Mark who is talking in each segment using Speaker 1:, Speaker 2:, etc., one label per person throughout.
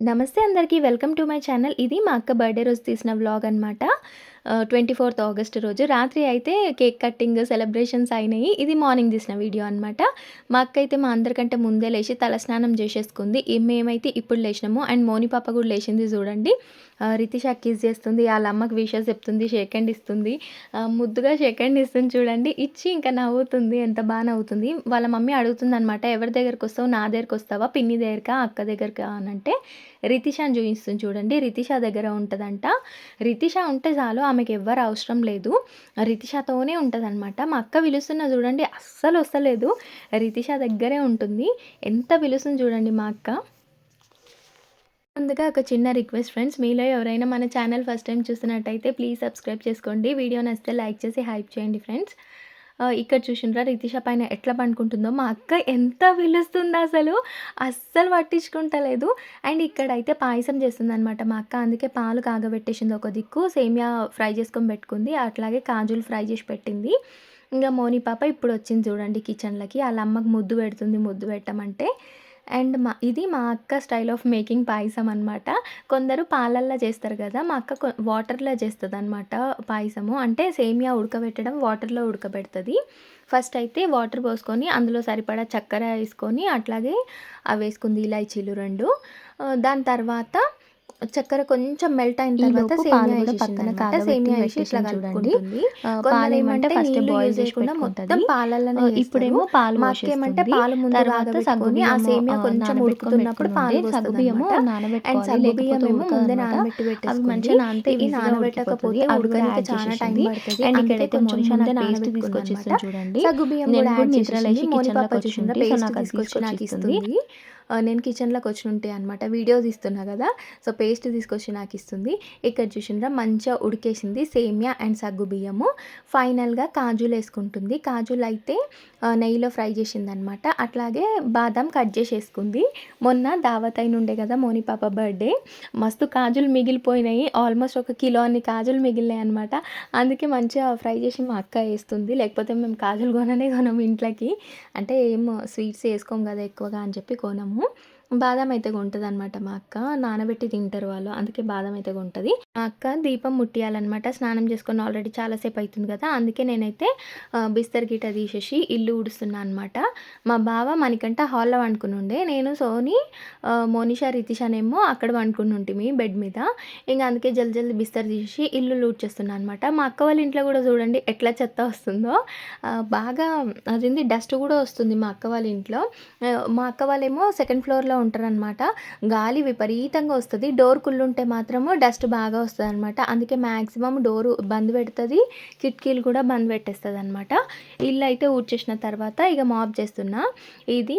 Speaker 1: నమస్తే అందరికీ welcome to my channel. ఇది మా అక్క బర్త్డే రోజు తీసిన వ్లాగ్ అనమాట ట్వంటీ ఫోర్త్ ఆగస్ట్ రోజు. రాత్రి అయితే కేక్ కట్టింగ్ సెలబ్రేషన్స్ అయినాయి. ఇది మార్నింగ్ తీసిన వీడియో అనమాట మా అక్క అయితే మా అందరికంటే ముందే లేచి తలస్నానం చేసేసుకుంది. మేమైతే ఇప్పుడు లేచినాము. అండ్ మోని పాప కూడా లేచింది చూడండి. రితిష కిస్ చేస్తుంది వాళ్ళ అమ్మకి విషయాలు చెప్తుంది షేక్ హ్యాండ్ ఇస్తుంది. ముద్దుగా షేక్ హ్యాండ్ ఇస్తుంది చూడండి. ఇచ్చి ఇంకా నవ్వుతుంది ఎంత బాగా నవ్వుతుంది. వాళ్ళ మమ్మీ అడుగుతుంది అనమాట ఎవరి దగ్గరికి వస్తావు? నా దగ్గరికి వస్తావా? పిన్ని దగ్గరకా? అక్క దగ్గరకా? అని అంటే రితిషాని చూపిస్తుంది చూడండి. రితిష దగ్గర ఉంటుందంట. రితిష ఉంటే చాలు ఆమెకి ఎవ్వరు అవసరం లేదు. రితిషతోనే ఉంటుంది అనమాట మా అక్క పిలుస్తున్న చూడండి అస్సలు వస్తలేదు. రితిష దగ్గరే ఉంటుంది. ఎంత పిలుస్తుంది చూడండి మా అక్క. ముందుగా ఒక చిన్న రిక్వెస్ట్ ఫ్రెండ్స్ మీలో ఎవరైనా మన ఛానల్ ఫస్ట్ టైం చూస్తున్నట్టయితే ప్లీజ్ సబ్స్క్రైబ్ చేసుకోండి. వీడియో నచ్చితే లైక్ చేసి హైప్ చేయండి ఫ్రెండ్స్. ఇక్కడ చూసినరా రితిష పైన ఎట్లా పండుకుంటుందో. మా అక్క ఎంత పిలుస్తుంది అసలు. అస్సలు పట్టించుకుంటలేదు. అండ్ ఇక్కడైతే పాయసం చేస్తుంది అనమాట మా అక్క. అందుకే పాలు కాగబెట్టేసింది ఒక దిక్కు. సేమియా ఫ్రై చేసుకొని పెట్టుకుంది. అట్లాగే కాజులు ఫ్రై చేసి పెట్టింది. ఇంకా మోని పాప ఇప్పుడు వచ్చింది చూడండి కిచెన్లోకి వాళ్ళ అమ్మకు ముద్దు పెడుతుంది. ముద్దు పెట్టమంటే అండ్ మా ఇది మా అక్క స్టైల్ ఆఫ్ మేకింగ్ పాయసం అనమాట కొందరు పాలల్లో చేస్తారు కదా మా అక్క కొ- వాటర్లో చేస్తుంది అనమాట పాయసము. అంటే సేమియా ఉడకబెట్టడం వాటర్లో ఉడకబెడుతుంది. ఫస్ట్ అయితే వాటర్ పోసుకొని అందులో సరిపడా చక్కెర వేసుకొని అట్లాగే అవి వేసుకుంది ఇలాచీలు రెండు. దాని తర్వాత చక్కెర కొంచెం మెల్ట్ అయిన తర్వాత సేమియా వేసేసింది
Speaker 2: పక్కన. కాగబెట్టి
Speaker 1: సేమియా వేసి ఇట్లా
Speaker 2: చూడండి. పాలు ఏమంటే ఫస్ట్ బాయిల్ చేసి పెట్టుకుంటది.
Speaker 1: మొత్తం చేస్తారు.
Speaker 2: ఇప్పుడేమో పాలు
Speaker 1: మా అక్క ఏమంటే
Speaker 2: పోసేస్తుంది.
Speaker 1: పాలు ముందు
Speaker 2: తర్వాత
Speaker 1: కాగబెట్టుకొని ఆ సేమియా కొంచెం ఉడుకుతున్నప్పుడు పాలు
Speaker 2: సగ్గుబియ్యము నానబెట్టుకోవాలి
Speaker 1: సగ్గుబియ్యం ఏమో ముందే. నానబెట్టి పెట్టేసుకుంది
Speaker 2: మంచిగా
Speaker 1: ఇవి
Speaker 2: ఈజీగా
Speaker 1: నానబెట్టకపోతే ఉడకడానికి చాలా టైం. పడుతుంది
Speaker 2: అండ్ ఇక్కడైతే
Speaker 1: కొంచెం
Speaker 2: మోనిషా నాకు పేస్ట్ తీసుకొచ్చేస్తుంది. చూడండి
Speaker 1: సగ్గుబియ్యం కూడా యాడ్
Speaker 2: నిద్ర లేచి
Speaker 1: చేసేసింది మోని
Speaker 2: కిచెన్లోకి
Speaker 1: పాప
Speaker 2: వచ్చి
Speaker 1: చూసిండ్రా
Speaker 2: ఉంటే సో
Speaker 1: పేస్ట్
Speaker 2: నాకు
Speaker 1: తీసుకొచ్చి ఇస్తుంది నేను కిచెన్లోకి వచ్చి ఉంటే అనమాట వీడియోస్ ఇస్తున్నా కదా. సో పేస్ట్ తీసుకొచ్చి నాకు ఇస్తుంది. ఇక్కడ చూసినరా మంచిగా ఉడికేసింది సేమియా అండ్ సగ్గు బియ్యము. ఫైనల్గా కాజులు వేసుకుంటుంది. కాజులు అయితే నెయ్యిలో ఫ్రై చేసింది అనమాట అట్లాగే బాదం కట్ చేసేసుకుంది. మొన్న దావత్ అయిన ఉండే కదా మోని పాప బర్త్డే మస్తు కాజులు మిగిలిపోయినాయి. ఆల్మోస్ట్ ఒక కిలో అన్ని కాజులు మిగిలినాయి అనమాట అందుకే మంచిగా ఫ్రై చేసి మా అక్క వేస్తుంది. లేకపోతే మేము కాజులు కొననే కొనము ఇంట్లోకి. అంటే ఏం స్వీట్స్ వేసుకోం కదా ఎక్కువగా అని చెప్పి కొనము. ನಾವು బాదం అయితే కొంటుంది అనమాట మా అక్క. నానబెట్టి తింటారు వాళ్ళు. అందుకే బాదం అయితే కొంటుంది మా అక్క దీపం ముట్టియాలన్నమాట. స్నానం చేసుకొని ఆల్రెడీ చాలాసేపు అవుతుంది కదా. అందుకే నేనైతే బిస్తర్ గిట తీసేసి ఇల్లు ఊడుస్తున్నా అనమాట మా బావ మనకంట హాల్లో వండుకుని ఉండే నేను సోని మోనిషా రితిషానేమో అక్కడ వండుకుని ఉంటుంది బెడ్ మీద. ఇంకా అందుకే జల్ది జల్ది బిస్తర్ తీసి ఇల్లు లూట్ చేస్తున్నా అనమాట మా అక్క వాళ్ళ ఇంట్లో కూడా చూడండి ఎట్లా చెత్త వస్తుందో. బాగా అదింది డస్ట్ కూడా వస్తుంది మా అక్క వాళ్ళ ఇంట్లో. మా అక్క వాళ్ళేమో సెకండ్ ఫ్లోర్లో ఉంటారనమాట గాలి విపరీతంగా వస్తుంది. డోర్ కుళ్ళుంటే మాత్రము డస్ట్ బాగా వస్తుంది అనమాట అందుకే మ్యాక్సిమం డోరు బంద్ పెడుతుంది. కిటికీలు కూడా బంద్ పెట్టేస్తుంది అనమాట ఇల్లు అయితే ఊడ్చేసిన తర్వాత ఇక మాప్ చేస్తున్నా. ఇది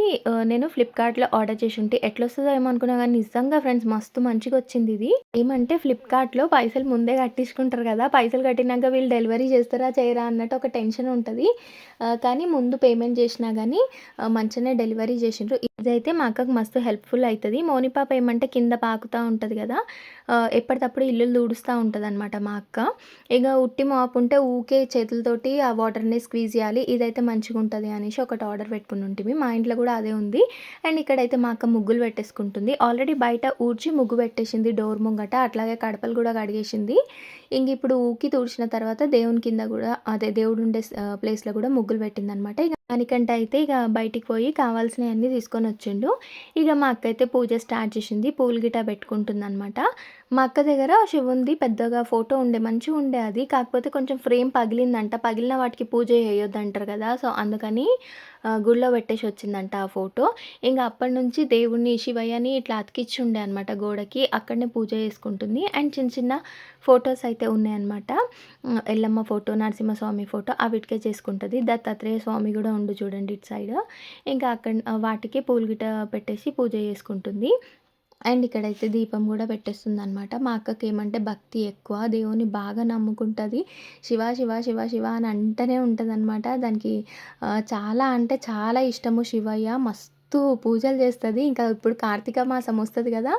Speaker 1: నేను ఫ్లిప్కార్ట్లో ఆర్డర్ చేసి ఉంటే ఎట్లా వస్తుందో ఏమో అనుకున్నా కానీ నిజంగా ఫ్రెండ్స్ మస్తు మంచిగా వచ్చింది ఇది. ఏమంటే ఫ్లిప్కార్ట్లో పైసలు ముందే కట్టించుకుంటారు కదా. పైసలు కట్టినాక వీళ్ళు డెలివరీ చేస్తారా చేయరా అన్నట్టు ఒక టెన్షన్ ఉంటుంది. కానీ ముందు పేమెంట్ చేసినా కానీ మంచిగానే డెలివరీ చేసిండ్రు. ఇదైతే మా అక్కకు మస్తు హెల్ప్ఫుల్ అవుతుంది మోనిపాప ఏమంటే కింద పాకుతూ ఉంటుంది కదా ఎప్పటికప్పుడు ఇల్లు దూడుస్తూ ఉంటుంది అనమాట మా అక్క. ఇక ఉట్టి మాపు ఉంటే ఊకే చేతులతోటి ఆ వాటర్ని స్క్వీజ్ చేయాలి ఇదైతే మంచిగా ఉంటుంది అనేసి ఒకటి ఆర్డర్ పెట్టుకుని ఉంటుంది మా ఇంట్లో కూడా అదే ఉంది. అండ్ ఇక్కడైతే మా అక్క ముగ్గులు పెట్టేసుకుంటుంది. ఆల్రెడీ బయట ఊడ్చి ముగ్గు పెట్టేసింది డోర్ ముంగట అట్లాగే కడపలు కూడా కడిగేసింది. ఇంక ఇప్పుడు ఊకి తుడిచిన తర్వాత దేవుని కింద కూడా అదే దేవుడు ఉండే ప్లేస్లో కూడా ముగ్గులు పెట్టింది అనమాట ఇక అనికంట అయితే ఇక బయటికి పోయి కావాల్సినవన్నీ తీసుకొని వచ్చిండు. ఇక మా అక్క అయితే పూజ స్టార్ట్ చేసింది పూలు గిటా పెట్టుకుంటుందనమాట మా అక్క దగ్గర శివుంది పెద్దగా ఫోటో ఉండే మంచిగా ఉండే అది. కాకపోతే కొంచెం ఫ్రేమ్ పగిలిందంట. పగిలిన వాటికి పూజ చేయొద్దు అంటారు కదా సో అందుకని గుళ్ళో పెట్టేసి వచ్చిందంట ఆ ఫోటో. ఇంకా అప్పటి నుంచి దేవుణ్ణి శివయ్యని ఇట్లా అతికిచ్చి ఉండే అనమాట గోడకి. అక్కడనే పూజ చేసుకుంటుంది. అండ్ చిన్న చిన్న ఫొటోస్ అయితే ఉన్నాయన్నమాట. ఎల్లమ్మ ఫోటో నరసింహస్వామి ఫోటో అవిటికే చేసుకుంటుంది. దత్తాత్రేయ స్వామి కూడా ఉండు చూడండి ఇటు సైడ్. ఇంకా అక్కడ వాటికే వాటికి పూలు గిట పెట్టేసి పూజ చేసుకుంటుంది. అండ్ ఇక్కడైతే దీపం కూడా పెట్టేస్తుంది అనమాట మా అక్కకి ఏమంటే భక్తి ఎక్కువ. దేవుని బాగా నమ్ముకుంటుంది. శివ శివ శివ శివ అని అంటూనే ఉంటుంది అనమాట దానికి చాలా అంటే చాలా ఇష్టము శివయ్య. మస్తు పూజలు చేస్తుంది. ఇంకా ఇప్పుడు కార్తీక మాసం వస్తుంది కదా.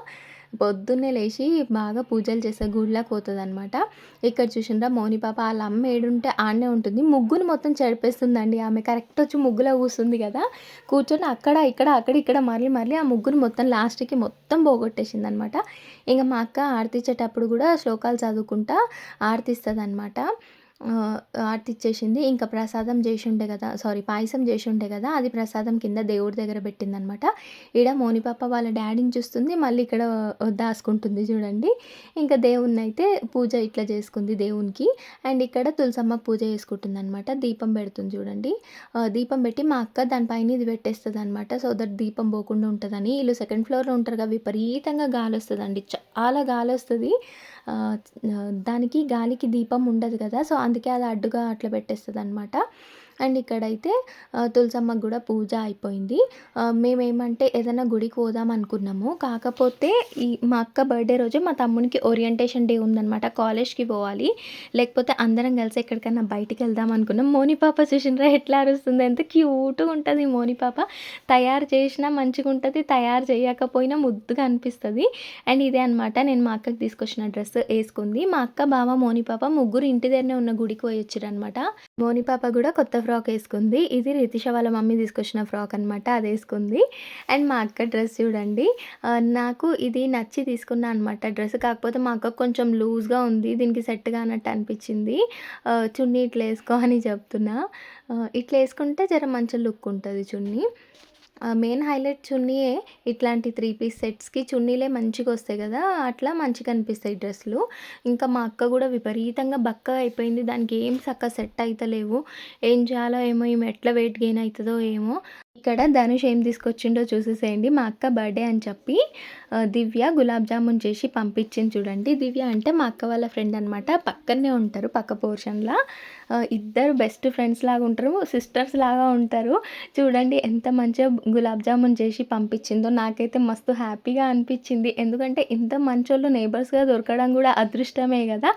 Speaker 1: పొద్దున్నే లేచి బాగా పూజలు చేసే గుడిలోకి పోతుంది అనమాట ఇక్కడ చూసిండ్రా మౌని పాప వాళ్ళ అమ్మ ఏడుంటే ఆడనే ఉంటుంది. ముగ్గును మొత్తం చెడిపేస్తుందండి ఆమె. కరెక్ట్ వచ్చి ముగ్గులో కూస్తుంది కదా! కూర్చొని అక్కడ, ఇక్కడ, అక్కడ, ఇక్కడ మళ్ళీ మళ్ళీ ఆ ముగ్గును మొత్తం లాస్ట్‌కి మొత్తం పోగొట్టేసింది అనమాట ఇంక మా అక్క ఆర్తిచ్చేటప్పుడు కూడా శ్లోకాలు చదువుకుంటా ఆర్తిస్తుంది అనమాట ఆరతిచ్చేసింది. ఇంకా ప్రసాదం చేసి ఉండే కదా! సారీ పాయసం జేషుండే కదా! అది ప్రసాదం కింద దేవుడి దగ్గర పెట్టిందనమాట. ఈడ మోనిపాప వాళ్ళ డాడీని చూస్తుంది. మళ్ళీ ఇక్కడ దాసుకుంటుంది చూడండి. ఇంకా దేవుడినైతే పూజ ఇట్లా చేసుకుంది దేవునికి. అండ్ ఇక్కడ తులసమ్మ పూజ చేసుకుంటుంది అనమాట దీపం పెడుతుంది చూడండి. దీపం పెట్టి మా అక్క దానిపైన ఇది పెట్టేస్తుంది అనమాట సో దట్ దీపం పోకుండా ఉంటుందని వీళ్ళు సెకండ్ ఫ్లోర్‌లో ఉంటారు కదా విపరీతంగా గాలొస్తదండి. చాలా గాలి వస్తుంది దానికి గాలికి దీపం ఉండదు కదా! సో అందుకే అది అడ్డుగా అట్లా పెట్టేస్తుంది అనమాట అండ్ ఇక్కడైతే తులసమ్మకు కూడా పూజ అయిపోయింది. మేమేమంటే ఏదైనా గుడికి పోదాం అనుకున్నాము. కాకపోతే ఈ మా అక్క బర్త్‌డే రోజు మా తమ్మునికి ఓరియంటేషన్ డే ఉందనమాట. కాలేజ్‌కి పోవాలి. లేకపోతే అందరం కలిసి ఎక్కడికైనా బయటికి వెళ్దాం అనుకున్నాం. మోనిపాప పాప ఎట్లా అరుస్తుంది ఎంత క్యూట్‌గా ఉంటుంది మోనిపాప తయారు చేసినా మంచిగా ఉంటుంది తయారు చేయకపోయినా ముద్దుగా అనిపిస్తుంది అండ్ ఇదే అనమాట నేను మా అక్కకి తీసుకొచ్చిన డ్రెస్ వేసుకుంది మా అక్క, బావ, మౌని పాప ముగ్గురు ఇంటి దగ్గరనే ఉన్న గుడికి పోయొచ్చిరనమాట. అనమాట పాప కూడా కొత్త ఫ్రాక్ వేసుకుంది ఇది రితిష వాళ్ళ మమ్మీ తీసుకొచ్చిన ఫ్రాక్ అనమాట. అది వేసుకుంది అండ్ మా అక్క డ్రెస్ చూడండి. నాకు ఇది నచ్చి తీసుకున్నా అనమాట డ్రెస్. కాకపోతే మా అక్క కొంచెం లూజ్‌గా ఉంది. దీనికి సెట్గా అన్నట్టు అనిపించింది చున్నీ ఇట్లా వేసుకో అని చెప్తున్నా. ఇట్లా వేసుకుంటే జర మంచి లుక్ ఉంటుంది చున్నీ. Main highlight చున్నీయే. ఇట్లాంటి త్రీ పీస్ సెట్స్‌కి చున్నీలే మంచిగా వస్తాయి కదా అట్లా మంచిగా అనిపిస్తాయి డ్రెస్సులు ఇంకా మా అక్క కూడా విపరీతంగా బక్క అయిపోయింది. దానికి ఏం చక్కగా సెట్ అవుతలేవు ఏం చేయాలో ఏమో ఈమె ఎట్లా వెయిట్ గెయిన్ అవుతుందో ఏమో! ఇక్కడ ధనుష్ ఏం తీసుకొచ్చిండో చూసేసేయండి. మా అక్క బర్త్‌డే అని చెప్పి దివ్య గులాబ్ జామున్ చేసి పంపించింది చూడండి. దివ్య అంటే మా అక్క వాళ్ళ ఫ్రెండ్ అనమాట. పక్కనే ఉంటారు. పక్క పోర్షన్‌లా. ఇద్దరు బెస్ట్ ఫ్రెండ్స్ లాగా ఉంటారు. సిస్టర్స్ లాగా ఉంటారు. చూడండి ఎంత మంచిగా గులాబ్ జామున్ చేసి పంపించిందో. నాకైతే మస్తు హ్యాపీగా అనిపించింది ఎందుకంటే ఇంత మంచోళ్ళు నేబర్స్గా దొరకడం కూడా అదృష్టమే కదా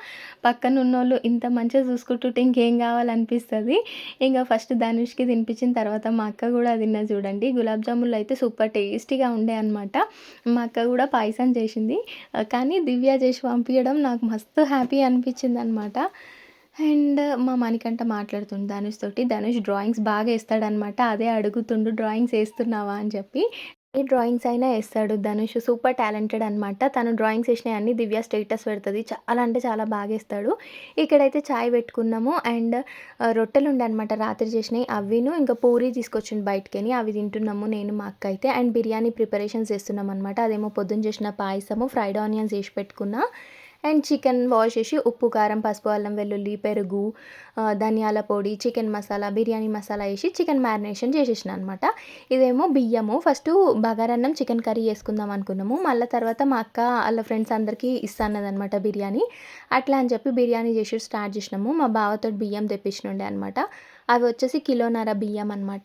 Speaker 1: పక్కన ఉన్నోళ్ళు ఇంత మంచిగా చూసుకుంటుంటే ఇంకేం కావాలనిపిస్తుంది ఇంకా ఫస్ట్ ధనుష్‌కి తినిపించిన తర్వాత మా అక్క కూడా తిన్నది చూడండి. గులాబ్ జామున్లు అయితే సూపర్ టేస్టీగా ఉండే అనమాట. మా అక్క కూడా పాయసం చేసింది. కానీ దివ్య చేసి పంపించడం నాకు మస్తు హ్యాపీ అనమాట అండ్ మా మణికంఠ మాట్లాడుతుండు ధనుష్ తోటి. ధనుష్ డ్రాయింగ్స్ బాగా వేస్తాడనమాట అదే అడుగుతుండు డ్రాయింగ్స్ వేస్తున్నావా అని చెప్పి. ఏ డ్రాయింగ్స్ అయినా వేస్తాడు ధనుష్. సూపర్ టాలెంటెడ్ అనమాట. తను డ్రాయింగ్స్ ఏసినయన్నీ దివ్య స్టేటస్ పెడుతుంది చాలా అంటే చాలా బాగా వేస్తాడు ఇక్కడైతే చాయ్ పెట్టుకున్నాము. అండ్ రొట్టెలు ఉండనమాట రాత్రి చేసినవి అవిను ఇంకా పూరి తీసుకొచ్చిండు బయటికెని. అవి తింటున్నాము నేను, మా అక్క అయితే. అండ్ బిర్యానీ ప్రిపరేషన్స్ చేస్తున్నామనమాట. అదేమో పొద్దున్న చేసిన పాయసము, ఫ్రైడ్ ఆనియన్స్ వేసి పెట్టుకున్నా. అండ్ చికెన్ వాష్ చేసి ఉప్పు, కారం, పసుపు, అల్లం వెల్లుల్లి, పెరుగు, ధనియాల పొడి, చికెన్ మసాలా, బిర్యానీ మసాలా వేసి చికెన్ మ్యారినేషన్ చేసేసిన అనమాట. ఇదేమో బియ్యము. ఫస్ట్ బగారన్నం, చికెన్ కర్రీ చేసుకుందాం అనుకున్నాము. మళ్ళా తర్వాత మా అక్క వాళ్ళ ఫ్రెండ్స్ అందరికీ ఇస్తా బిర్యానీ. అట్లా అని చెప్పి బిర్యానీ చేసి స్టార్ట్ చేసినాము. మా బావతో బియ్యం తెప్పించినుండే అనమాట. అవి వచ్చేసి కిలోన్నర బియ్యం అనమాట.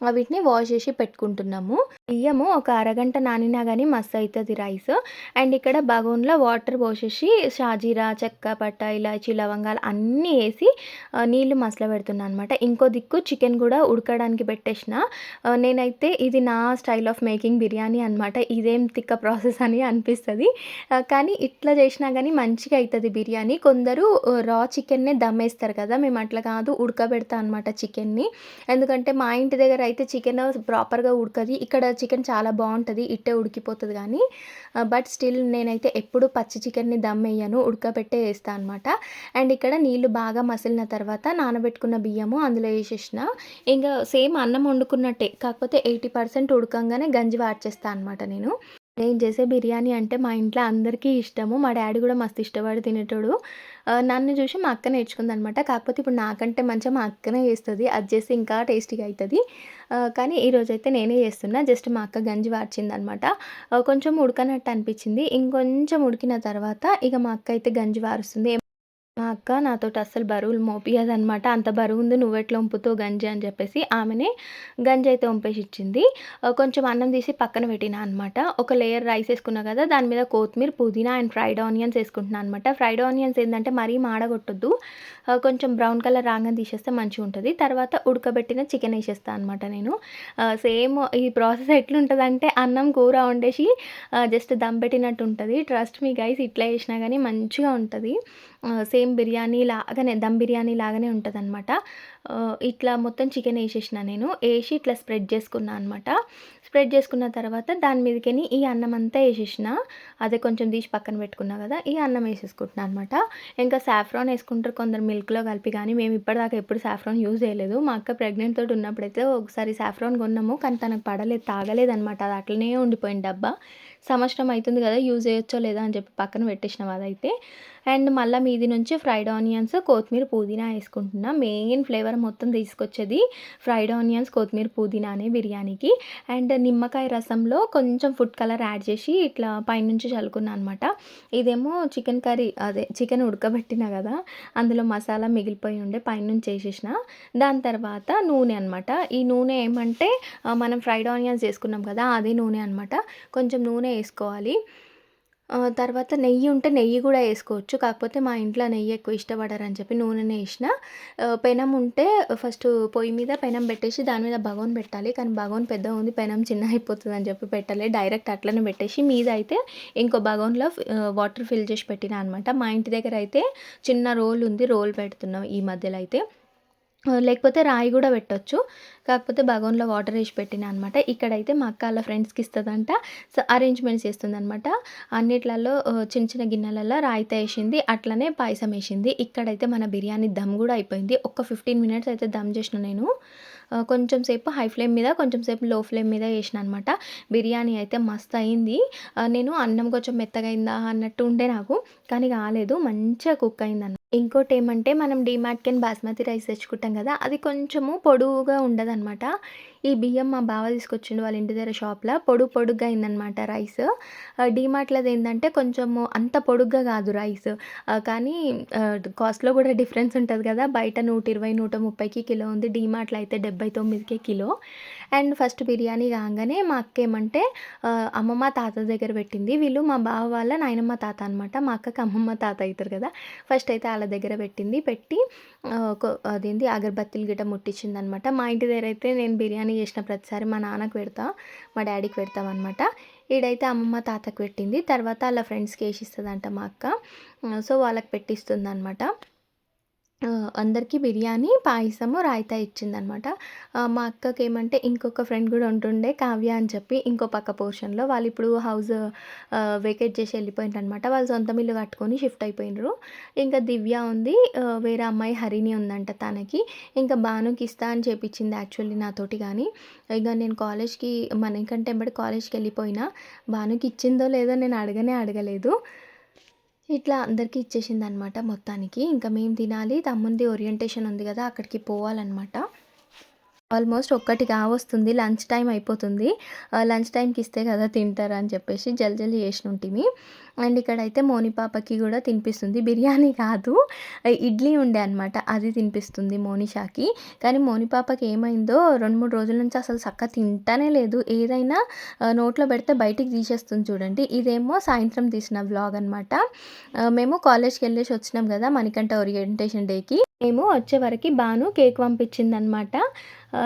Speaker 1: వీటిని వాష్ చేసి పెట్టుకుంటున్నాము. బియ్యము ఒక అరగంట నానినా కానీ మస్తు అవుతుంది రైస్. అండ్ ఇక్కడ బగోన్‌లో వాటర్ పోసేసి షాజీరా, చెక్క, పట్ట ఇలాచి, లవంగాలు అన్నీ వేసి నీళ్ళు మసల పెడుతున్నాను అనమాట. ఇంకో దిక్కు చికెన్ కూడా ఉడకడానికి పెట్టేసిన. నేనైతే ఇది నా స్టైల్ ఆఫ్ మేకింగ్ బిర్యానీ అనమాట. ఇదేం తిక్క ప్రాసెస్ అని అనిపిస్తుంది కానీ ఇట్లా చేసినా కానీ మంచిగా అవుతుంది బిర్యానీ. కొందరు రా చికెన్‌నే దమ్మేస్తారు కదా! మేము అట్లా కాదు ఉడకబెడతా అనమాట చికెన్‌ని. ఎందుకంటే మా ఇంటి దగ్గర అయితే చికెన్ ప్రాపర్‌గా ఉడకది. ఇక్కడ చికెన్ చాలా బాగుంటుంది ఇట్టే ఉడికిపోతుంది కానీ బట్ స్టిల్ నేనైతే ఎప్పుడు పచ్చి చికెన్‌ని దమ్ వేయను ఉడకబెట్టే వేస్తాను అనమాట. అండ్ ఇక్కడ నీళ్ళు బాగా మసిలిన తర్వాత నానబెట్టుకున్న బియ్యము అందులో వేసేసిన ఇంకా సేమ్ అన్నం వండుకున్నట్టే. కాకపోతే 80% ఉడకంగానే గంజి వాడ్చేస్తాను అనమాట నేను. నేను చేసే బిర్యానీ అంటే మా ఇంట్లో అందరికీ ఇష్టము. మా డాడీ కూడా మస్తు ఇష్టపడి తినేటోడు. నన్ను చూసి మా అక్క నేర్చుకుందనమాట. కాకపోతే ఇప్పుడు నాకంటే మంచిగా మా అక్కనే చేస్తుంది అది చేస్తే ఇంకా టేస్టీగా అవుతుంది కానీ కానీ ఈరోజైతే నేనే చేస్తున్నా. జస్ట్ మా అక్క గంజి వార్చింది అనమాట కొంచెం ఉడకనట్టు అనిపించింది ఇంకొంచెం ఉడికిన తర్వాత ఇక మా అక్క అయితే గంజి వారుస్తుంది. మా అక్క నాతోటి అస్సలు బరువులు మోపియదనమాట. అంత బరువు ఉంది నువ్వెట్లా వంపుతావు గంజి అని చెప్పేసి ఆమెనే గంజి అయితే వంపేసి ఇచ్చింది. కొంచెం అన్నం తీసి పక్కన పెట్టినా అనమాట. ఒక లేయర్ రైస్ వేసుకున్నా కదా! దాని మీద కొత్తిమీర, పుదీనా అండ్ ఫ్రైడ్ ఆనియన్స్ ఏసుకుంటున్నా అనమాట. ఫ్రైడ్ ఆనియన్స్ ఏంటంటే మరీ మాడగొట్టొద్దు. కొంచెం బ్రౌన్ కలర్ రాంగానే తీసేస్తే మంచిగా ఉంటుంది తర్వాత ఉడకబెట్టిన చికెన్ వేసేస్తాను అనమాట నేను. సేమ్ ఈ ప్రాసెస్ ఎట్లుంటుందంటే అన్నం, కూర వండేసి జస్ట్ దమ్ పెట్టినట్టు ఉంటుంది ట్రస్ట్ మీ గైస్ ఇట్లా చేసినా కానీ మంచిగా ఉంటుంది సేమ్ బిర్యానీ లాగానే దమ్ బిర్యానీ లాగానే ఉంటుంది అనమాట ఇట్లా మొత్తం చికెన్ వేసేసిన నేను. వేసి ఇట్లా స్ప్రెడ్ చేసుకున్నా అనమాట. స్ప్రెడ్ చేసుకున్న తర్వాత దాని మీదకెని ఈ అన్నం అంతా వేసేసిన అదే కొంచెం తీసి పక్కన పెట్టుకున్నా కదా! ఈ అన్నం వేసేసుకుంటున్నాను అనమాట. ఇంకా సాఫ్రాన్ వేసుకుంటారు కొందరు మిల్క్‌లో కలిపి కానీ మేము ఇప్పటిదాకా ఎప్పుడు సాఫ్రాన్ యూజ్ చేయలేదు. మా అక్క ప్రెగ్నెంట్ తోటి ఉన్నప్పుడైతే ఒకసారి సాఫ్రాన్ కొన్నాము. కానీ తనకు పడలేదు. తాగలేదనమాట. అది అట్లనే ఉండిపోయింది డబ్బా. సంవత్సరం అవుతుంది కదా! యూజ్ చేయొచ్చో లేదో అని చెప్పి పక్కన పెట్టేసినాం అదైతే. అండ్ మళ్ళీ మీది నుంచి ఫ్రైడ్ ఆనియన్స్, కొత్తిమీర, పుదీనా వేసుకుంటున్నా మెయిన్ ఫ్లేవర్ మొత్తం తీసుకొచ్చేది ఫ్రైడ్ ఆనియన్స్, కొత్తిమీర, పుదీనానే బిర్యానీకి. అండ్ నిమ్మకాయ రసంలో కొంచెం ఫుడ్ కలర్ యాడ్ చేసి ఇట్లా పైనుంచి చల్లుకున్నా అనమాట. ఇదేమో చికెన్ కర్రీ అదే చికెన్ ఉడకబెట్టినా కదా! అందులో మసాలా మిగిలిపోయి ఉండే పైనుంచి చేసేసిన దాని తర్వాత నూనె అనమాట. ఈ నూనె ఏమంటే మనం ఫ్రైడ్ ఆనియన్స్ చేసుకున్నాం కదా! అదే నూనె అనమాట. కొంచెం నూనె ఏసుకోవాలి. వేసుకోవాలి తర్వాత నెయ్యి ఉంటే నెయ్యి కూడా వేసుకోవచ్చు కాకపోతే మా ఇంట్లో నెయ్యి ఎక్కువ ఇష్టపడరని చెప్పి నూనెనే వేసిన పెనం ఉంటే ఫస్ట్ పొయ్యి మీద పెనం పెట్టేసి దాని మీద బగోన్ పెట్టాలి. కానీ బగోన్ పెద్దగుంది. పెనం చిన్నగయిపోతదని చెప్పి పెట్టాలి డైరెక్ట్ అట్లనే పెట్టేసి మీద అయితే ఇంకో బగోన్‌లో వాటర్ ఫిల్ చేసి పెట్టినా అనమాట. మా ఇంటి దగ్గర అయితే చిన్న రోల్ ఉంది. రోల్ పెడుతున్నాం ఈ మధ్యలో అయితే. లేకపోతే రాయి కూడా పెట్టొచ్చు. కాకపోతే బగోన్‌లో వాటర్ వేసి పెట్టిన అనమాట. ఇక్కడైతే మా అక్క వాళ్ళ ఫ్రెండ్స్‌కి ఇస్తుందంట సో, అరేంజ్‌మెంట్స్ చేస్తుందనమాట. అన్నిట్లలో చిన్న చిన్న గిన్నెలలో రాయిత వేసింది అట్లనే పాయసం వేసింది ఇక్కడైతే మన బిర్యానీ దమ్ కూడా అయిపోయింది. ఒక 15 మినిట్స్ అయితే దమ్ చేసిన నేను. కొంచెం సేపు హై ఫ్లేమ్ మీద, కొంచెం సేపు లో ఫ్లేమ్ మీద వేసిన అనమాట. బిర్యానీ అయితే మస్త్ అయింది. నేను అన్నం కొంచెం మెత్తగా అయిందా అన్నట్టు ఉండే నాకు. కానీ కాలేదు. మంచిగా కుక్ ఇంకోటి ఏమంటే మనం డిమార్ట్కెన్ బాస్మతి రైస్ తెచ్చుకుంటాం కదా! అది కొంచెము పొడువుగా ఉండదనమాట. ఈ బియ్యం మా బావ తీసుకొచ్చిండు వాళ్ళ ఇంటి దగ్గర షాప్లో పొడుగు పొడుగ్గా అయిందనమాట రైస్. డిమార్ట్లది ఏంటంటే కొంచెము అంత పొడుగ్గా కాదు రైస్. కానీ కాస్ట్‌లో కూడా డిఫరెన్స్ ఉంటుంది కదా! బయట 120, 130కి కిలో ఉంది. డీమార్ట్‌లో అయితే 79కే కిలో. అండ్ ఫస్ట్ బిర్యానీ కాగానే మా అక్క ఏమంటే అమ్మమ్మ, తాత దగ్గర పెట్టింది. వీళ్ళు మా బావ వాళ్ళ నాయనమ్మ, తాత అనమాట. మా అక్కకి అమ్మమ్మ, తాత అవుతారు కదా! ఫస్ట్ అయితే వాళ్ళ దగ్గర పెట్టింది. పెట్టి అదేంటి కొ అదేంది అగరబత్తీలు గిట్ట ముట్టించిందనమాట. మా ఇంటి దగ్గర అయితే నేను బిర్యానీ చేసిన ప్రతిసారి మా నాన్నకి పెడతా. మా డాడీకి పెడతాం అనమాట ఈడైతే అమ్మమ్మ, తాతకి పెట్టింది. తర్వాత వాళ్ళ ఫ్రెండ్స్‌కి ఏసిస్తదంట మా అక్క. సో, వాళ్ళకి పెట్టిస్తుంది అనమాట అందరికీ బిర్యానీ, పాయసము, రాయితా ఇచ్చిందనమాట. మా అక్కకి ఏమంటే ఇంకొక ఫ్రెండ్ కూడా ఉంటుండే కావ్య అని చెప్పి ఇంకో పక్క పోర్షన్‌లో. వాళ్ళు ఇప్పుడు హౌస్ వేకేట్ చేసి ఎళ్ళిపోయిండ్రనమాట. వాళ్ళు సొంత ఇల్లు కట్టుకొని షిఫ్ట్ అయిపోయిండ్రు. ఇంకా దివ్య ఉంది. వేరే అమ్మాయి హరిణి ఉందంట తనకి. ఇంకా భానుకి ఇస్తా అని చెప్పించింది యాక్చువల్లీ నాతోటి కానీ ఇక నేను కాలేజ్‌కి మన మనకంటే ఎంబడి కాలేజ్కి వెళ్ళిపోయినా భానుకి ఇచ్చిందో లేదో నేను అడగనే అడగలేదు. ఇట్లా అందరికీ ఇచ్చేసింది అనమాట మొత్తానికి. ఇంకా మేము తినాలి. తమ్ముంది ఓరియంటేషన్ ఉంది కదా! అక్కడికి పోవాలనమాట. ఆల్మోస్ట్ ఒక్కటి కావస్తుంది లంచ్ టైం అయిపోతుంది. లంచ్ టైంకి ఇస్తే కదా తింటారని చెప్పేసి జల్ జల్ది చేసిన ఉంటుంది అండ్ ఇక్కడైతే మోని పాపకి కూడా తినిపిస్తుంది. బిర్యానీ కాదు ఇడ్లీ ఉండే అనమాట. అది తినిపిస్తుంది మోనిషాకి. కానీ మోని పాపకి ఏమైందో 2, 3 రోజుల నుంచి అసలు చక్క తింటానే లేదు. ఏదైనా నోట్లో పెడితే బయటికి తీసేస్తుంది చూడండి. ఇదేమో సాయంత్రం తీసిన వ్లాగ్ అనమాట. మేము కాలేజ్కి వెళ్ళేసి వచ్చినాం కదా! మణికంఠ ఓరియంటేషన్ డేకి. మేము వచ్చే వరకు బాను కేక్ పంపించిందనమాట.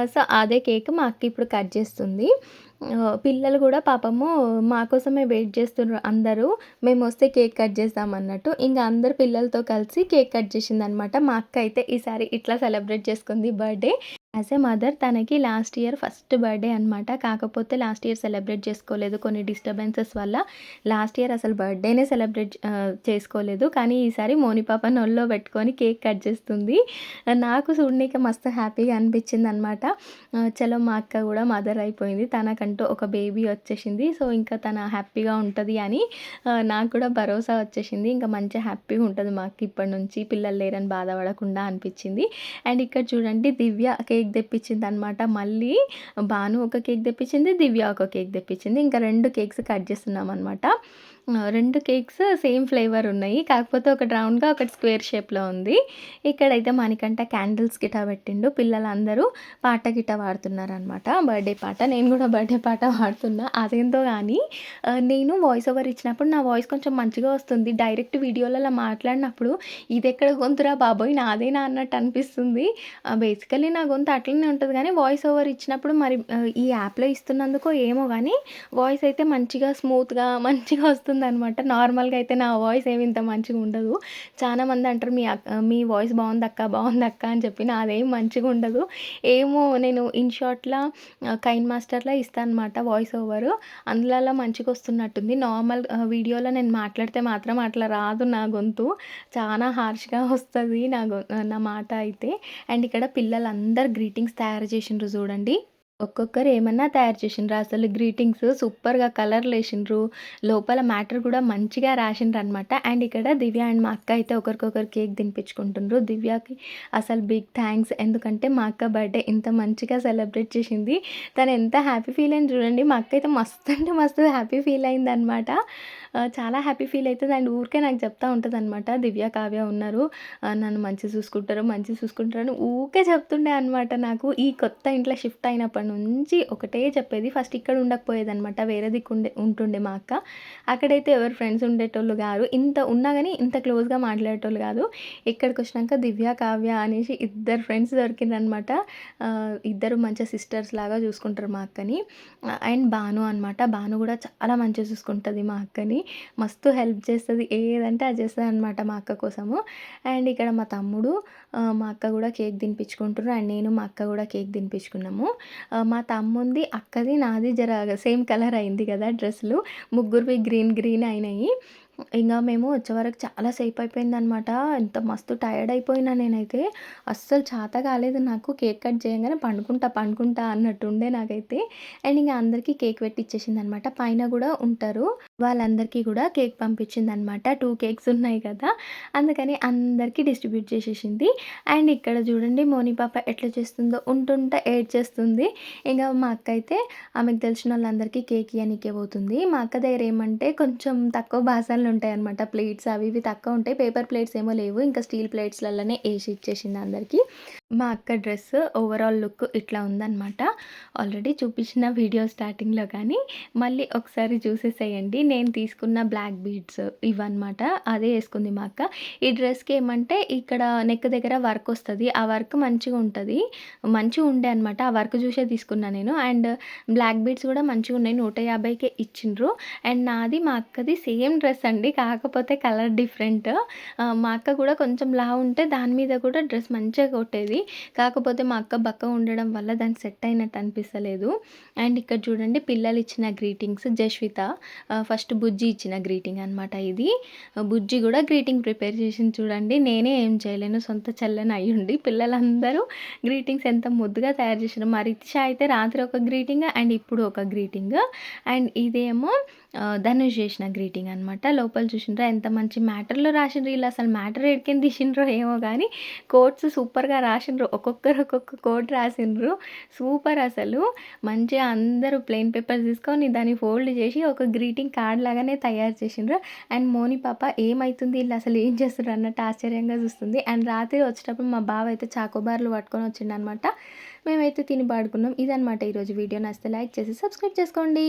Speaker 1: సో, అదే కేక్ మా అక్క ఇప్పుడు కట్ చేస్తుంది. పిల్లలు కూడా పాపము మా కోసమే వెయిట్ చేస్తున్నారు అందరూ. మేమొస్తే కేక్ కట్ చేస్తామన్నట్టు అన్నట్టు. అందరు పిల్లలతో కలిసి కేక్ కట్ చేసిందనమాట. మా అక్క అయితే ఈసారి ఇట్లా సెలబ్రేట్ చేసుకుంది బర్త్‌డే. యాస్ ఎ మదర్ తనకి లాస్ట్ ఇయర్ ఫస్ట్ బర్త్‌డే అనమాట. కాకపోతే లాస్ట్ ఇయర్ సెలబ్రేట్ చేసుకోలేదు. కొన్ని డిస్టర్బెన్సెస్ వల్ల. లాస్ట్ ఇయర్ అసలు బర్త్‌డేనే సెలబ్రేట్ చేసుకోలేదు. కానీ ఈసారి మోనిపాప నొల్లో పెట్టుకొని కేక్ కట్ చేస్తుంది. నాకు చూడనీకి మస్తు హ్యాపీగా అనిపించింది అనమాట చలో మా అక్క కూడా మదర్ అయిపోయింది. తనకంటూ ఒక బేబీ వచ్చేసింది. సో, ఇంకా తన హ్యాపీగా ఉంటుంది అని నాకు కూడా భరోసా వచ్చేసింది. ఇంకా మంచిగా హ్యాపీగా ఉంటుంది మా అక్క ఇప్పటి నుంచి. పిల్లలు లేరని బాధపడకుండా అనిపించింది. అండ్ ఇక్కడ చూడండి దివ్య కేక్ కేక్ తెప్పించింది అనమాట మళ్ళీ. భాను ఒక కేక్ తెప్పించింది. దివ్య ఒక కేక్ తెప్పించింది. ఇంకా రెండు కేక్స్ కట్ చేస్తున్నాం అనమాట రెండు కేక్స్ సేమ్ ఫ్లేవర్ ఉన్నాయి. కాకపోతే ఒకటి రౌండ్‌గా, ఒకటి స్క్వేర్ షేప్‌లో ఉంది. ఇక్కడైతే మణికంఠ క్యాండిల్స్ గిటా పెట్టిండు. పిల్లలందరూ పాట గిట పాడుతున్నారనమాట. బర్త్‌డే పాట. నేను కూడా బర్త్‌డే పాట పాడుతున్నా. అదేంతో కానీ నేను వాయిస్ ఓవర్ ఇచ్చినప్పుడు నా వాయిస్ కొంచెం మంచిగా వస్తుంది. డైరెక్ట్ వీడియోలలో మాట్లాడినప్పుడు ఇది ఎక్కడ గొంతురా బాబోయ్! నాదేనా అన్నట్టు అనిపిస్తుంది. బేసికలీ నా గొంతు అట్లనే ఉంటుంది కానీ వాయిస్ ఓవర్ ఇచ్చినప్పుడు మరి ఈ యాప్‌లో ఇస్తున్నందుకో ఏమో కానీ వాయిస్ అయితే మంచిగా స్మూత్‌గా మంచిగా వస్తుందనమాట. నార్మల్‌గా అయితే నా వాయిస్ ఏమి ఇంత మంచిగా ఉండదు. చాలా మంది అంటారు మీ మీ వాయిస్ బాగుంది అక్క బాగుంది అక్క అని చెప్పి. నాదేం మంచిగా ఉండదు. ఏమో నేను ఇన్ షార్ట్‌లా కైన్ మాస్టర్‌లా ఇస్తాను అనమాట వాయిస్ ఓవర్. అందులో మంచిగా వస్తున్నట్టుంది. నార్మల్ వీడియోలో నేను మాట్లాడితే మాత్రం అట్లా రాదు నా గొంతు. చాలా హార్ష్‌గా వస్తుంది నా నా మాట అయితే. అండ్ ఇక్కడ పిల్లలందరూ గ్రీటింగ్స్ తయారు చేసిండ్రు చూడండి. ఒక్కొక్కరు ఏమన్నా తయారు చేసిండ్రు. అసలు గ్రీటింగ్స్ సూపర్‌గా కలర్లు వేసిండ్రు లోపల మ్యాటర్ కూడా మంచిగా రాసిండ్రనమాట. అండ్ ఇక్కడ దివ్య అండ్ మా అక్క అయితే ఒకరికొకరు కేక్ తినిపించుకుంటుండ్రు. దివ్యకి అసలు బిగ్ థ్యాంక్స్ ఎందుకంటే మా అక్క బర్త్‌డే ఇంత మంచిగా సెలబ్రేట్ చేసింది. తను ఎంత హ్యాపీ ఫీల్ అయింది చూడండి. మా అక్క అయితే మస్తు అంటే మస్తు హ్యాపీ ఫీల్ అయిందనమాట. అనమాట చాలా హ్యాపీ ఫీల్ అవుతుంది అండ్ ఊరికే నాకు చెప్తా అనమాట దివ్య, కావ్య ఉన్నారు. నన్ను మంచిగా చూసుకుంటారు, మంచి చూసుకుంటారు అని ఊరికే చెప్తుండే అనమాట నాకు. ఈ కొత్త ఇంట్లో షిఫ్ట్ అయినప్పటి నుంచి ఒకటే చెప్పేది. ఫస్ట్ ఇక్కడ ఉండకపోయేదనమాట. వేరే దిక్కు ఉండే ఉంటుండే మా అక్క. అక్కడైతే ఎవరు ఫ్రెండ్స్ ఉండేటోళ్ళు గారు. ఇంత ఉన్నా కానీ ఇంత క్లోజ్‌గా మాట్లాడేటోళ్ళు కాదు. ఇక్కడికొచ్చినాక దివ్య, కావ్య అనేసి ఇద్దరు ఫ్రెండ్స్ దొరికిందనమాట ఇద్దరు మంచి సిస్టర్స్ లాగా చూసుకుంటారు మా అక్కని. అండ్ భాను అనమాట. భాను కూడా చాలా మంచిగా చూసుకుంటుంది మా అక్కని. మస్తు హెల్ప్ చేస్తుంది ఏదంటే అది చేస్తుంది అనమాట మా అక్క కోసము. అండ్ ఇక్కడ మా తమ్ముడు, మా అక్క కూడా కేక్ తినిపించుకుంటారు అండ్ నేను, మా అక్క కూడా కేక్ తినిపించుకున్నాము. మా తమ్ముంది, అక్కది, నాది జర సేమ్ కలర్ అయింది కదా డ్రెస్సులు. ముగ్గురివి గ్రీన్ గ్రీన్ అయినాయి. ఇంకా మేము వచ్చేవరకు చాలా సేపు అయిపోయిందనమాట. ఎంత మస్తు టైర్డ్ అయిపోయినా నేనైతే. అస్సలు చాత కాలేదు నాకు. కేక్ కట్ చేయగానే పండుకుంటా, పండుకుంటా అన్నట్టు ఉండే నాకైతే. అండ్ ఇంకా అందరికీ కేక్ పెట్టిచ్చేసిందనమాట. పైన కూడా ఉంటారు. వాళ్ళందరికీ కూడా కేక్ పంపించిందనమాట. టూ కేక్స్ ఉన్నాయి కదా! అందుకని అందరికీ డిస్ట్రిబ్యూట్ చేసేసింది. అండ్ ఇక్కడ చూడండి మోని పాప ఎట్లా చేస్తుందో ఉంటుంటా ఏడ్చేస్తుంది. ఇంకా మా అక్క అయితే ఆమెకు తెలిసినోళ్ళందరికీ కేక్ ఇవ్వనికే పోతుంది. మా అక్క దగ్గర ఏమంటే కొంచెం తక్కువ ఉంటాయి అనమాట ప్లేట్స్ అవి ఇవి తక్కువ ఉంటాయి. పేపర్ ప్లేట్స్ ఏమో లేవు. ఇంకా స్టీల్ ప్లేట్స్లలోనే వేసి ఇచ్చేసింది అందరికీ. మా అక్క డ్రెస్ ఓవరాల్ లుక్ ఇట్లా ఉందనమాట. ఆల్రెడీ చూపించిన వీడియో స్టార్టింగ్‌లో కానీ మళ్ళీ ఒకసారి చూసేసేయండి. నేను తీసుకున్న బ్లాక్ బీడ్స్ ఇవన్నమాట. అదే వేసుకుంది మా అక్క. ఈ డ్రెస్‌కి ఏమంటే ఇక్కడ నెక్ దగ్గర వర్క్ వస్తుంది ఆ వర్క్ మంచిగా ఉంటుంది మంచిగా ఉండే అనమాట. ఆ వర్క్ చూసే తీసుకున్నా నేను. అండ్ బ్లాక్ బీడ్స్ కూడా మంచిగా ఉన్నాయి. 150కే ఇచ్చిండ్రు. అండ్ నాది మా అక్కది సేమ్ డ్రెస్ అండి. కాకపోతే కలర్ డిఫరెంట్. మా అక్క కూడా కొంచెం లా ఉంటే దాని మీద కూడా డ్రెస్ మంచిగా కొట్టేది. కాకపోతే మా అక్క బక్క ఉండడం వల్ల దానికి సెట్ అయినట్టు అనిపిస్తలేదు. అండ్ ఇక్కడ చూడండి పిల్లలు ఇచ్చిన గ్రీటింగ్స్ జస్విత ఫస్ట్ బుజ్జి ఇచ్చిన గ్రీటింగ్ అనమాట ఇది. బుజ్జి కూడా గ్రీటింగ్ ప్రిపేర్ చేసింది చూడండి. నేనే ఏం చేయలేను. సొంత చల్లని అయ్యుండి పిల్లలందరూ గ్రీటింగ్స్ ఎంత ముద్దుగా తయారు చేసిన మరి రితిష అయితే రాత్రి ఒక గ్రీటింగ్ అండ్ ఇప్పుడు ఒక గ్రీటింగ్. అండ్ ఇదేమో ధనుష్ చేసిన గ్రీటింగ్ అనమాట. లోపల చూసినరా ఎంత మంచి మ్యాటర్‌లో రాసిండ్రు. వీళ్ళు అసలు మ్యాటర్ ఏడికెళ్ళి తీసిండ్రో ఏమో కానీ కోట్స్ సూపర్‌గా రాసిండ్రు. ఒక్కొక్కరు ఒక్కొక్క కోట్ రాసిండ్రు. సూపర్ అసలు. మంచిగా అందరూ ప్లెయిన్ పేపర్స్ తీసుకొని దాన్ని ఫోల్డ్ చేసి ఒక గ్రీటింగ్ కార్డ్ లాగానే తయారు చేసిండ్రు. అండ్ మోని పాప ఏమైతుంది వీళ్ళు అసలు ఏం చేస్తారు అన్నట్టు ఆశ్చర్యంగా చూస్తుంది. అండ్ రాత్రి వచ్చేటప్పుడు మా బావ అయితే చాకోబార్లు పట్టుకొని వచ్చిండనమాట. మేమైతే తిని పడుకున్నాం. ఇదనమాట ఈరోజు వీడియో. నచ్చితే లైక్ చేసి సబ్స్క్రైబ్ చేసుకోండి.